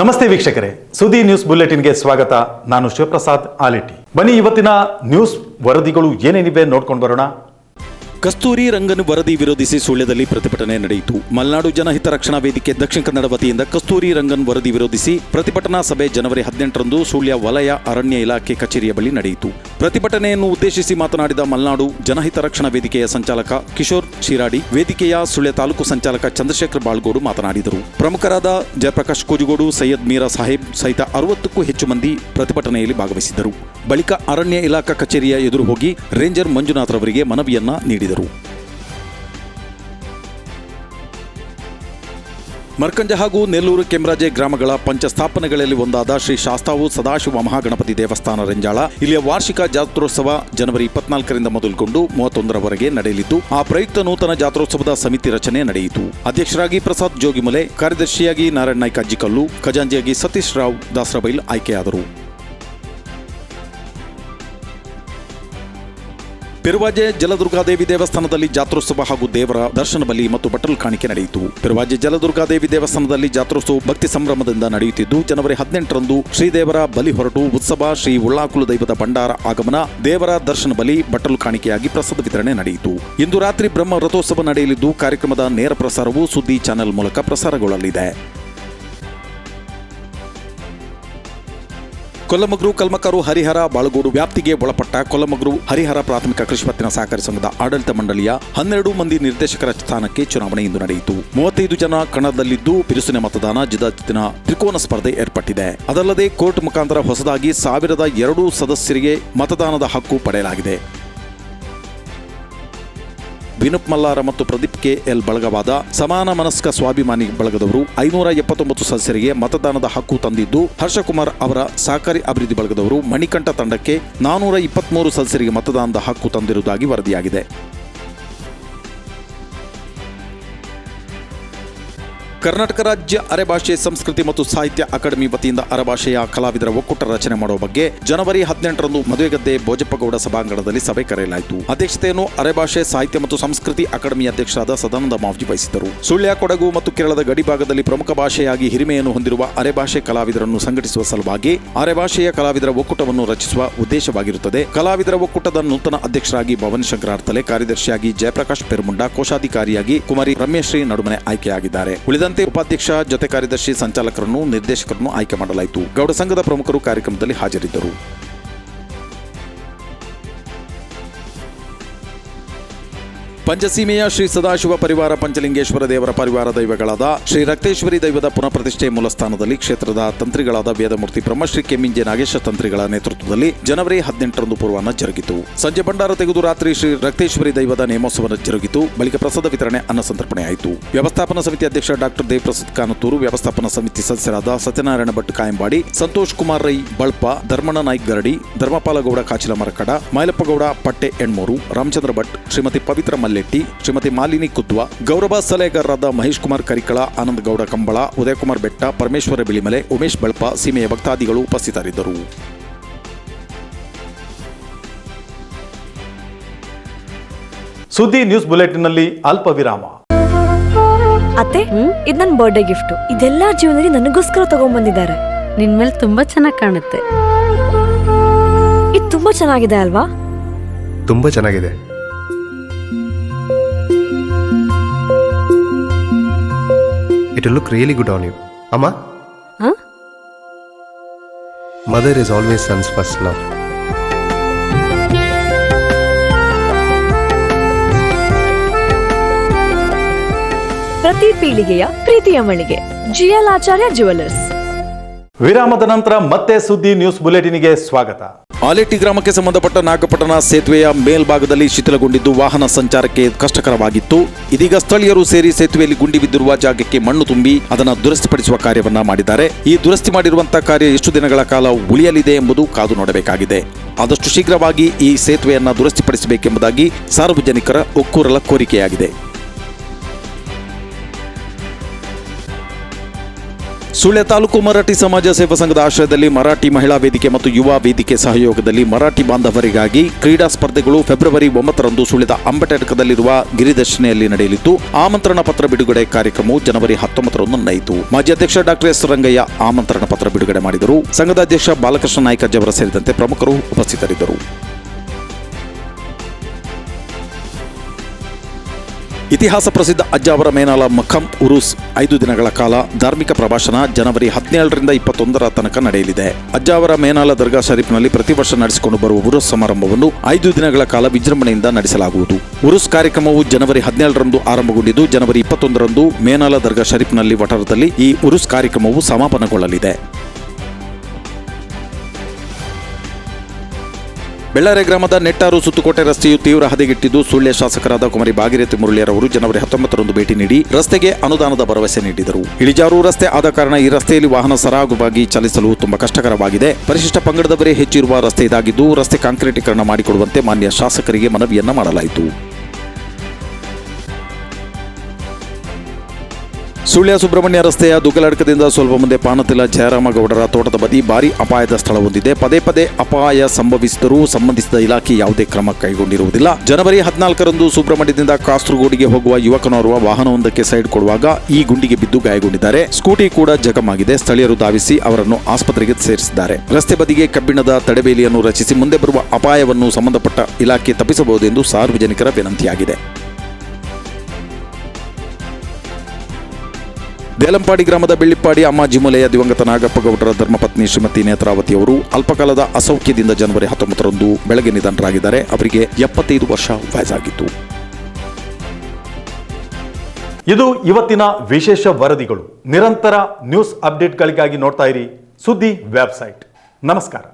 ನಮಸ್ತೆ ವೀಕ್ಷಕರೇ ಸುದ್ದಿ ನ್ಯೂಸ್ ಬುಲೆಟಿನ್ಗೆ ಸ್ವಾಗತ. ನಾನು ಶಿವಪ್ರಸಾದ್ ಆಲಿಟಿ. ಬನ್ನಿ ಇವತ್ತಿನ ನ್ಯೂಸ್ ವರದಿಗಳು ಏನೇನಿವೆ ನೋಡ್ಕೊಂಡು ಬರೋಣ. ಕಸ್ತೂರಿ ರಂಗನ್ ವರದಿ ವಿರೋಧಿಸಿ ಸುಳ್ಯದಲ್ಲಿ ಪ್ರತಿಭಟನೆ ನಡೆಯಿತು. ಮಲೆನಾಡು ಜನಹಿತ ರಕ್ಷಣಾ ವೇದಿಕೆ ದಕ್ಷಿಣ ಕನ್ನಡ ವತಿಯಿಂದ ಕಸ್ತೂರಿ ರಂಗನ್ ವರದಿ ವಿರೋಧಿಸಿ ಪ್ರತಿಭಟನಾ ಸಭೆ ಜನವರಿ ಹದಿನೆಂಟರಂದು ಸುಳ್ಯ ವಲಯ ಅರಣ್ಯ ಇಲಾಖೆ ಕಚೇರಿಯ ಬಳಿ ನಡೆಯಿತು. ಪ್ರತಿಭಟನೆಯನ್ನು ಉದ್ದೇಶಿಸಿ ಮಾತನಾಡಿದ ಮಲೆನಾಡು ಜನಹಿತ ರಕ್ಷಣಾ ವೇದಿಕೆಯ ಸಂಚಾಲಕ ಕಿಶೋರ್ ಶಿರಾಡಿ, ವೇದಿಕೆಯ ಸುಳ್ಯ ತಾಲೂಕು ಸಂಚಾಲಕ ಚಂದ್ರಶೇಖರ್ ಬಾಳ್ಗೋಡು ಮಾತನಾಡಿದರು. ಪ್ರಮುಖರಾದ ಜಯಪ್ರಕಾಶ್ ಕೋಜಿಗೋಡು ಸೈಯದ್ ಮೀರಾ ಸಾಹೇಬ್ ಸಹಿತ ಅರವತ್ತಕ್ಕೂ ಹೆಚ್ಚು ಮಂದಿ ಪ್ರತಿಭಟನೆಯಲ್ಲಿ ಭಾಗವಹಿಸಿದ್ದರು. ಬಳಿಕ ಅರಣ್ಯ ಇಲಾಖಾ ಕಚೇರಿಯ ಎದುರು ಹೋಗಿ ರೇಂಜರ್ ಮಂಜುನಾಥ್ ರವರಿಗೆ ಮನವಿಯನ್ನ ನೀಡಿದರು. ಮರ್ಕಂಜ ಹಾಗೂ ನೆಲ್ಲೂರು ಕೆಮ್ರಾಜೆ ಗ್ರಾಮಗಳ ಪಂಚಸ್ಥಾಪನೆಗಳಲ್ಲಿ ಒಂದಾದ ಶ್ರೀ ಶಾಸ್ತಾವು ಸದಾಶಿವ ಮಹಾಗಣಪತಿ ದೇವಸ್ಥಾನ ರೆಂಜಾಳ ಇಲ್ಲಿಯ ವಾರ್ಷಿಕ ಜಾತ್ರೋತ್ಸವ ಜನವರಿ ಇಪ್ಪತ್ನಾಲ್ಕರಿಂದ ಮೊದಲುಗೊಂಡು ಮೂವತ್ತೊಂದರವರೆಗೆ ನಡೆಯಲಿದ್ದು, ಆ ಪ್ರಯುಕ್ತ ನೂತನ ಜಾತ್ರೋತ್ಸವದ ಸಮಿತಿ ರಚನೆ ನಡೆಯಿತು. ಅಧ್ಯಕ್ಷರಾಗಿ ಪ್ರಸಾದ್ ಜೋಗಿಮಲೆ, ಕಾರ್ಯದರ್ಶಿಯಾಗಿ ನಾರಾಯಣ ನಾಯ್ಕ ಅಜ್ಜಿಕಲ್ಲು ಖಜಾಂಜಿಯಾಗಿ ಸತೀಶ್ ರಾವ್ ದಾಸರಬೈಲ್ ಆಯ್ಕೆಯಾದರು. ಪೆರುವಾಜೆ ಜಲದುರ್ಗಾದೇವಿ ದೇವಸ್ಥಾನದಲ್ಲಿ ಜಾತ್ರೋತ್ಸವ ಹಾಗೂ ದೇವರ ದರ್ಶನ ಬಲಿ ಮತ್ತು ಬಟ್ಟಲು ಕಾಣಿಕೆ ನಡೆಯಿತು. ಪಿರುವಾಜೆ ಜಲದುರ್ಗಾದೇವಿ ದೇವಸ್ಥಾನದಲ್ಲಿ ಜಾತ್ರೋತ್ಸವ ಭಕ್ತಿ ಸಂಭ್ರಮದಿಂದ ನಡೆಯುತ್ತಿದ್ದು, ಜನವರಿ ಹದಿನೆಂಟರಂದು ಶ್ರೀದೇವರ ಬಲಿ ಹೊರಟು. ಉತ್ಸವ ಶ್ರೀ ಉಳ್ಳಾಕುಲು ದೈವದ ಭಂಡಾರ ಆಗಮನ, ದೇವರ ದರ್ಶನ ಬಲಿ, ಬಟ್ಟಲು ಕಾಣಿಕೆಯಾಗಿ ಪ್ರಸಾದ ವಿತರಣೆ ನಡೆಯಿತು. ಇಂದು ರಾತ್ರಿ ಬ್ರಹ್ಮ ರಥೋತ್ಸವ ನಡೆಯಲಿದ್ದು, ಕಾರ್ಯಕ್ರಮದ ನೇರ ಪ್ರಸಾರವು ಸುದ್ದಿ ಚಾನೆಲ್ ಮೂಲಕ ಪ್ರಸಾರಗೊಳ್ಳಲಿದೆ. ಕೊಲ್ಲಮಗ್ರು, ಕಲ್ಮಕರು, ಹರಿಹರ, ಬಾಳಗೋಡು ವ್ಯಾಪ್ತಿಗೆ ಒಳಪಟ್ಟ ಕೊಲ್ಲಮಗ್ರು, ಹರಿಹರ ಪ್ರಾಥಮಿಕ ಕೃಷಿ ಪತ್ತಿನ ಸಹಕಾರಿ ಸಂಘದ ಆಡಳಿತ ಮಂಡಳಿಯ ಹನ್ನೆರಡು ಮಂದಿ ನಿರ್ದೇಶಕರ ಸ್ಥಾನಕ್ಕೆ ಚುನಾವಣೆ ಇಂದು ನಡೆಯಿತು. ಮೂವತ್ತೈದು ಜನ ಕಣದಲ್ಲಿದ್ದು ಬಿರುಸಿನ ಮತದಾನ ಜಿದಿನ ತ್ರಿಕೋನ ಸ್ಪರ್ಧೆ ಏರ್ಪಟ್ಟಿದೆ. ಅದಲ್ಲದೆ ಕೋರ್ಟ್ ಮುಖಾಂತರ ಹೊಸದಾಗಿ ಸಾವಿರದ ಎರಡು ಸದಸ್ಯರಿಗೆ ಮತದಾನದ ಹಕ್ಕು ಪಡೆಯಲಾಗಿದೆ. ವಿನುಪ್ ಮಲ್ಲಾರ ಮತ್ತು ಪ್ರದೀಪ್ ಕೆ ಎಲ್ ಬಳಗವಾದ ಸಮಾನ ಮನಸ್ಕ ಸ್ವಾಭಿಮಾನಿ ಬಳಗದವರು ಐನೂರ ಎಪ್ಪತ್ತೊಂಬತ್ತು ಸದಸ್ಯರಿಗೆ ಮತದಾನದ ಹಕ್ಕು ತಂದಿದ್ದು, ಹರ್ಷಕುಮಾರ್ ಅವರ ಸಹಕಾರಿ ಅಭಿವೃದ್ಧಿ ಬಳಗದವರು ಮಣಿಕಂಠ ತಂಡಕ್ಕೆ ನಾನೂರ ಇಪ್ಪತ್ಮೂರು ಸದಸ್ಯರಿಗೆ ಮತದಾನದ ಹಕ್ಕು ತಂದಿರುವುದಾಗಿ ವರದಿಯಾಗಿದೆ. ಕರ್ನಾಟಕ ರಾಜ್ಯ ಅರೆಭಾಷೆ ಸಂಸ್ಕೃತಿ ಮತ್ತು ಸಾಹಿತ್ಯ ಅಕಾಡೆಮಿ ವತಿಯಿಂದ ಅರೆಭಾಷೆಯ ಕಲಾವಿದರ ಒಕ್ಕೂಟ ರಚನೆ ಮಾಡುವ ಬಗ್ಗೆ ಜನವರಿ ಹದಿನೆಂಟರಂದು ಮದುವೆಗದ್ದೆ ಭೋಜಪ್ಪಗೌಡ ಸಭಾಂಗಣದಲ್ಲಿ ಸಭೆ ಕರೆಯಲಾಯಿತು. ಅಧ್ಯಕ್ಷತೆಯನ್ನು ಅರೆಭಾಷೆ ಸಾಹಿತ್ಯ ಮತ್ತು ಸಂಸ್ಕೃತಿ ಅಕಾಡೆಮಿ ಅಧ್ಯಕ್ಷರಾದ ಸದಾನಂದ ಮಾವಜಿ ವಹಿಸಿದ್ದರು. ಸುಳ್ಯ, ಕೊಡಗು ಮತ್ತು ಕೇರಳದ ಗಡಿಭಾಗದಲ್ಲಿ ಪ್ರಮುಖ ಭಾಷೆಯಾಗಿ ಹಿರಿಮೆಯನ್ನು ಹೊಂದಿರುವ ಅರೆಭಾಷೆ ಕಲಾವಿದರನ್ನು ಸಂಘಟಿಸುವ ಸಲುವಾಗಿ ಅರೆಭಾಷೆಯ ಕಲಾವಿದರ ಒಕ್ಕೂಟವನ್ನು ರಚಿಸುವ ಉದ್ದೇಶವಾಗಿರುತ್ತದೆ. ಕಲಾವಿದರ ಒಕ್ಕೂಟದ ನೂತನ ಅಧ್ಯಕ್ಷರಾಗಿ ಭವನ್ ಶಂಕರಾರ್ತಲೆ, ಕಾರ್ಯದರ್ಶಿಯಾಗಿ ಜಯಪ್ರಕಾಶ್ ಪೆರ್ಮುಂಡ, ಕೋಶಾಧಿಕಾರಿಯಾಗಿ ಕುಮಾರಿ ರಮ್ಯಶ್ರೀ ನಡುಮನೆ ಆಯ್ಕೆಯಾಗಿದ್ದಾರೆ. ಉಳಿದಂತೆ ಉಪಾಧ್ಯಕ್ಷ ಜೊತೆ ಕಾರ್ಯದರ್ಶಿ ಸಂಚಾಲಕರನ್ನು ನಿರ್ದೇಶಕರನ್ನು ಆಯ್ಕೆ ಮಾಡಲಾಯಿತು. ಗೌಡ ಸಂಘದ ಪ್ರಮುಖರು ಕಾರ್ಯಕ್ರಮದಲ್ಲಿ ಹಾಜರಿದ್ದರು. ಪಂಚಸೀಮೆಯ ಶ್ರೀ ಸದಾಶಿವ ಪರಿವಾರ ಪಂಚಲಿಂಗೇಶ್ವರ ದೇವರ ಪರಿವಾರ ದೈವಗಳಾದ ಶ್ರೀ ರಕ್ತೇಶ್ವರಿ ದೈವದ ಪುನಃ ಪ್ರತಿಷ್ಠೆ ಮೂಲಸ್ಥಾನದಲ್ಲಿ ಕ್ಷೇತ್ರದ ತಂತ್ರಿಗಳಾದ ವೇದಮೂರ್ತಿ ಬ್ರಹ್ಮಶ್ರೀ ಕೆಮ್ಮಿಂಜೆ ನಾಗೇಶ ತಂತ್ರಿಗಳ ನೇತೃತ್ವದಲ್ಲಿ ಜನವರಿ ಹದಿನೆಂಟರಂದು ಪೂರ್ವಾಹ್ನ ಜರುಗಿತು. ಸಂಜೆ ಭಂಡಾರ ತೆಗೆದು ರಾತ್ರಿ ಶ್ರೀ ರಕ್ತೇಶ್ವರಿ ದೈವದ ನೇಮೋತ್ಸವ ಜರುಗಿತು. ಬಳಿಕ ಪ್ರಸಾದ ವಿತರಣೆ ಅನ್ನ ಸಂತರ್ಪಣೆ ಆಯಿತು ವ್ಯವಸ್ಥಾಪನಾ ಸಮಿತಿ ಅಧ್ಯಕ್ಷ ಡಾಕ್ಟರ್ ದೇವಪ್ರಸಾದ್ ಕಾನತೂರು ವ್ಯವಸ್ಥಾಪನಾ ಸಮಿತಿ ಸದಸ್ಯರಾದ ಸತ್ಯನಾರಾಯಣ ಭಟ್ ಕಾಯಂಬಾಡಿ, ಸಂತೋಷ್ ಕುಮಾರ್ ರೈ ಬಳ್ಪ, ಧರ್ಮಣ್ಣ ನಾಯ್ಕ್ ಗರಡಿ, ಧರ್ಮಪಾಲಗೌಡ ಕಾಚಿಲ ಮರಕಡ ಮೈಲಪ್ಪಗೌಡ ಪಟ್ಟೆ ಎಣ್ಮೂರು ರಾಮಚಂದ್ರ ಭಟ್, ಶ್ರೀಮತಿ ಪವಿತ್ರ ಮಲ್ಲೆಟ್ಟಿ ಶ್ರೀಮತಿ ಮಾಲಿನಿ ಕುದ್ವ ಗೌರವ ಸಲಹೆಗಾರರಾದ ಮಹೇಶ್ ಕುಮಾರ್ ಕರಿಕಳ ಆನಂದ್ ಗೌಡ ಕಂಬಳ ಉದಯಕುಮಾರ್ ಬೆಟ್ಟ ಪರಮೇಶ್ವರ ಬಿಳಿಮಲೆ ಉಮೇಶ್ ಬಳಪ ಸೀಮೆಯ ಭಕ್ತಾದಿಗಳು ಉಪಸ್ಥಿತರಿದ್ದರು. ಸುದ್ದಿ ನ್ಯೂಸ್ ಬುಲೆಟಿನ್ನಲ್ಲಿ ಅಲ್ಪ ವಿರಾಮ ಅತ್ತೆ ಇದು ನನ್ನ ಬರ್ಡೇ ಗಿಫ್ಟ್ ಇದೆಲ್ಲ ಜೀವನದಲ್ಲಿ ನನಗೋಸ್ಕರ ತಗೊಂಡ್ಬಂದಿದ್ದಾರೆ ನಿನ್ ಮೇಲೆ ತುಂಬಾ ಚೆನ್ನಾಗಿ ಕಾಣುತ್ತೆ. ಇದು ತುಂಬಾ ಚೆನ್ನಾಗಿದೆ ಅಲ್ವಾ? ತುಂಬಾ ಚೆನ್ನಾಗಿದೆ. It look really good on you ಅಮ್ಮ ಹ? Mother is always son's first love ಪ್ರತಿ ಪೀಳಿಗೆಯ ಪ್ರೀತಿಯ ಮಳಿಗೆ. ಜಿಎಲ್ ಆಚಾರ್ಯ ಜುವೆಲ್ಲರ್ಸ್ ವಿರಾಮದ ನಂತರ ಮತ್ತೆ ಸುದ್ದಿ ನ್ಯೂಸ್ ಬುಲೆಟಿನ್ಗೆ ಸ್ವಾಗತ. ಆಲೆಟ್ಟಿ ಗ್ರಾಮಕ್ಕೆ ಸಂಬಂಧಪಟ್ಟ ನಾಗಪಟ್ಟಣ ಸೇತುವೆಯ ಮೇಲ್ಭಾಗದಲ್ಲಿ ಶಿಥಿಲಗೊಂಡಿದ್ದು ವಾಹನ ಸಂಚಾರಕ್ಕೆ ಕಷ್ಟಕರವಾಗಿತ್ತು. ಇದೀಗ ಸ್ಥಳೀಯರು ಸೇರಿ ಸೇತುವೆಯಲ್ಲಿ ಗುಂಡಿ ಬಿದ್ದಿರುವ ಜಾಗಕ್ಕೆ ಮಣ್ಣು ತುಂಬಿ ಅದನ್ನು ದುರಸ್ತಿಪಡಿಸುವ ಕಾರ್ಯವನ್ನ ಮಾಡಿದ್ದಾರೆ. ಈ ದುರಸ್ತಿ ಮಾಡಿರುವಂತಹ ಕಾರ್ಯ ಎಷ್ಟು ದಿನಗಳ ಕಾಲ ಉಳಿಯಲಿದೆ ಎಂಬುದು ಕಾದು ನೋಡಬೇಕಾಗಿದೆ. ಆದಷ್ಟು ಶೀಘ್ರವಾಗಿ ಈ ಸೇತುವೆಯನ್ನು ದುರಸ್ತಿಪಡಿಸಬೇಕೆಂಬುದಾಗಿ ಸಾರ್ವಜನಿಕರ ಒಕ್ಕೂರಲ ಕೋರಿಕೆಯಾಗಿದೆ. ಸುಳ್ಯ ತಾಲೂಕು ಮರಾಠಿ ಸಮಾಜ ಸೇವಾ ಸಂಘದ ಆಶ್ರಯದಲ್ಲಿ ಮರಾಠಿ ಮಹಿಳಾ ವೇದಿಕೆ ಮತ್ತು ಯುವ ವೇದಿಕೆ ಸಹಯೋಗದಲ್ಲಿ ಮರಾಠಿ ಬಾಂಧವರಿಗಾಗಿ ಕ್ರೀಡಾ ಸ್ಪರ್ಧೆಗಳು ಫೆಬ್ರವರಿ ಒಂಬತ್ತರಂದು ಸುಳ್ಯದ ಗಿರಿ ಗಿರಿದರ್ಶಿನಿಯಲ್ಲಿ ನಡೆಯಲಿದ್ದು, ಆಮಂತ್ರಣ ಪತ್ರ ಬಿಡುಗಡೆ ಕಾರ್ಯಕ್ರಮವು ಜನವರಿ ಹತ್ತೊಂಬತ್ತರಂದು ನಡೆಯಿತು. ಮಾಜಿ ಅಧ್ಯಕ್ಷ ಡಾಕ್ಟರ್ ಎಸ್. ರಂಗಯ್ಯ ಆಮಂತ್ರಣ ಪತ್ರ ಬಿಡುಗಡೆ ಮಾಡಿದರು. ಸಂಘದ ಅಧ್ಯಕ್ಷ ಬಾಲಕೃಷ್ಣ ನಾಯ್ಕ ಜವರ ಸೇರಿದಂತೆ ಪ್ರಮುಖರು ಉಪಸ್ಥಿತರಿದ್ದರು. ಇತಿಹಾಸ ಪ್ರಸಿದ್ಧ ಅಜ್ಜಾವರ ಮೇನಾಲ ಮಖಂ ಉರುಸ್ ಐದು ದಿನಗಳ ಕಾಲ ಧಾರ್ಮಿಕ ಪ್ರಭಾಷಣ ಜನವರಿ ಹದಿನೇಳರಿಂದ ಇಪ್ಪತ್ತೊಂದರ ತನಕ ನಡೆಯಲಿದೆ. ಅಜ್ಜಾವರ ಮೇನಾಲ ದರ್ಗಾ ಶರೀಫ್ನಲ್ಲಿ ಪ್ರತಿ ವರ್ಷ ನಡೆಸಿಕೊಂಡು ಬರುವ ಉರುಸ್ ಸಮಾರಂಭವನ್ನು ಐದು ದಿನಗಳ ಕಾಲ ವಿಜೃಂಭಣೆಯಿಂದ ನಡೆಸಲಾಗುವುದು. ಉರುಸ್ ಕಾರ್ಯಕ್ರಮವು ಜನವರಿ ಹದಿನೇಳರಂದು ಆರಂಭಗೊಂಡಿದ್ದು, ಜನವರಿ ಇಪ್ಪತ್ತೊಂದರಂದು ಮೇನಾಲ ದರ್ಗಾ ಶರೀಫ್ನಲ್ಲಿ ವಠಾರದಲ್ಲಿ ಈ ಉರುಸ್ ಕಾರ್ಯಕ್ರಮವು ಸಮಾಪನಗೊಳ್ಳಲಿದೆ. ಬೆಳ್ಳಾರೆ ಗ್ರಾಮದ ನೆಟ್ಟಾರು ಸುತ್ತುಕೋಟೆ ರಸ್ತೆಯು ತೀವ್ರ ಹದಗೆಟ್ಟಿದ್ದು ಸುಳ್ಯ ಶಾಸಕರಾದ ಕುಮಾರಿ ಭಾಗೀರಥಿ ಮುರಳಿಯರವರು ಜನವರಿ ಹತ್ತೊಂಬತ್ತರಂದು ಭೇಟಿ ನೀಡಿ ರಸ್ತೆಗೆ ಅನುದಾನದ ಭರವಸೆ ನೀಡಿದರು. ಇಳಿಜಾರು ರಸ್ತೆ ಆದ ಕಾರಣ ಈ ರಸ್ತೆಯಲ್ಲಿ ವಾಹನ ಸರಾಗುವಾಗಿ ಚಲಿಸಲು ತುಂಬಾ ಕಷ್ಟಕರವಾಗಿದೆ. ಪರಿಶಿಷ್ಟ ಪಂಗಡದವರೇ ಹೆಚ್ಚಿರುವ ರಸ್ತೆ ಇದಾಗಿದ್ದು ರಸ್ತೆ ಕಾಂಕ್ರೀಟೀಕರಣ ಮಾಡಿಕೊಡುವಂತೆ ಮಾನ್ಯ ಶಾಸಕರಿಗೆ ಮನವಿಯನ್ನ ಮಾಡಲಾಯಿತು. ಸುಳ್ಯ ಸುಬ್ರಹ್ಮಣ್ಯ ರಸ್ತೆಯ ದುಗ್ಗಲಡ್ಕದಿಂದ ಸ್ವಲ್ಪ ಮುಂದೆ ಪಾನತಿಲ ಜಯರಾಮಗೌಡರ ತೋಟದ ಬದಿ ಭಾರಿ ಅಪಾಯದ ಸ್ಥಳ ಹೊಂದಿದೆ. ಪದೇ ಪದೇ ಅಪಾಯ ಸಂಭವಿಸಿದರೂ ಸಂಬಂಧಿಸಿದ ಇಲಾಖೆ ಯಾವುದೇ ಕ್ರಮ ಕೈಗೊಂಡಿರುವುದಿಲ್ಲ. ಜನವರಿ ಹದಿನಾಲ್ಕರಂದು ಸುಬ್ರಹ್ಮಣ್ಯದಿಂದ ಕಾಸರಗೋಡಿಗೆ ಹೋಗುವ ಯುವಕನೋರ್ವ ವಾಹನವೊಂದಕ್ಕೆ ಸೈಡ್ ಕೊಡುವಾಗ ಈ ಗುಂಡಿಗೆ ಬಿದ್ದು ಗಾಯಗೊಂಡಿದ್ದಾರೆ. ಸ್ಕೂಟಿ ಕೂಡ ಜಖಮಾಗಿದೆ ಸ್ಥಳೀಯರು ಧಾವಿಸಿ ಅವರನ್ನು ಆಸ್ಪತ್ರೆಗೆ ಸೇರಿಸಿದ್ದಾರೆ. ರಸ್ತೆ ಬದಿಗೆ ಕಬ್ಬಿಣದ ತಡೆಬೇಲಿಯನ್ನು ರಚಿಸಿ ಮುಂದೆ ಬರುವ ಅಪಾಯವನ್ನು ಸಂಬಂಧಪಟ್ಟ ಇಲಾಖೆ ತಪ್ಪಿಸಬಹುದೆಂದು ಸಾರ್ವಜನಿಕರ ವಿನಂತಿಯಾಗಿದೆ. ದೇಲಂಪಾಡಿ ಗ್ರಾಮದ ಬೆಳ್ಳಿಪ್ಪಾಡಿ ಅಮ್ಮಾಜಿ ಮೂಲೆಯ ದಿವಂಗತ ನಾಗಪ್ಪಗೌಡರ ಧರ್ಮಪತ್ನಿ ಶ್ರೀಮತಿ ನೇತ್ರಾವತಿ ಅವರು ಅಲ್ಪಕಾಲದ ಅಸೌಖ್ಯದಿಂದ ಜನವರಿ ಹತ್ತೊಂಬತ್ತರಂದು ಬೆಳಗ್ಗೆ ನಿಧನರಾಗಿದ್ದಾರೆ. ಅವರಿಗೆ ಎಪ್ಪತ್ತೈದು ವರ್ಷ ವಯಸ್ಸಾಗಿತ್ತು. ಇದು ಇವತ್ತಿನ ವಿಶೇಷ ವರದಿಗಳು. ನಿರಂತರ ನ್ಯೂಸ್ ಅಪ್ಡೇಟ್ಗಳಿಗಾಗಿ ನೋಡ್ತಾ ಇರಿ ಸುದ್ದಿ ವೆಬ್ಸೈಟ್. ನಮಸ್ಕಾರ.